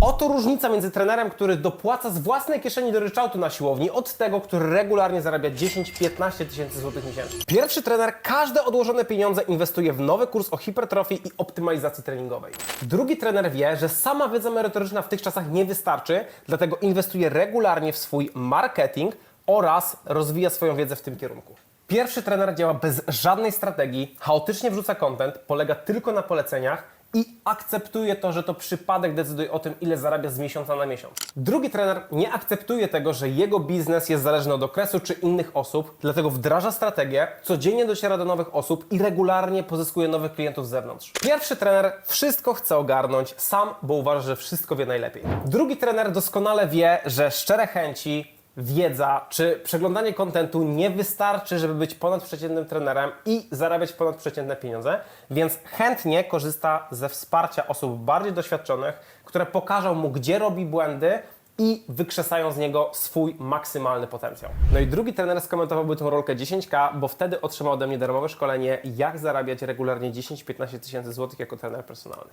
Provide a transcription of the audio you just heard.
Oto różnica między trenerem, który dopłaca z własnej kieszeni do ryczałtu na siłowni, od tego, który regularnie zarabia 10-15 tysięcy złotych miesięcznie. Pierwszy trener każde odłożone pieniądze inwestuje w nowy kurs o hipertrofii i optymalizacji treningowej. Drugi trener wie, że sama wiedza merytoryczna w tych czasach nie wystarczy, dlatego inwestuje regularnie w swój marketing oraz rozwija swoją wiedzę w tym kierunku. Pierwszy trener działa bez żadnej strategii, chaotycznie wrzuca content, polega tylko na poleceniach i akceptuje to, że to przypadek decyduje o tym, ile zarabia z miesiąca na miesiąc. Drugi trener nie akceptuje tego, że jego biznes jest zależny od okresu czy innych osób, dlatego wdraża strategię, codziennie dociera do nowych osób i regularnie pozyskuje nowych klientów z zewnątrz. Pierwszy trener wszystko chce ogarnąć sam, bo uważa, że wszystko wie najlepiej. Drugi trener doskonale wie, że szczere chęci, wiedza czy przeglądanie kontentu nie wystarczy, żeby być ponadprzeciętnym trenerem i zarabiać ponadprzeciętne pieniądze, więc chętnie korzysta ze wsparcia osób bardziej doświadczonych, które pokażą mu, gdzie robi błędy i wykrzesają z niego swój maksymalny potencjał. No i drugi trener skomentowałby tą rolkę 10K, bo wtedy otrzymał ode mnie darmowe szkolenie, jak zarabiać regularnie 10-15 tysięcy złotych jako trener personalny.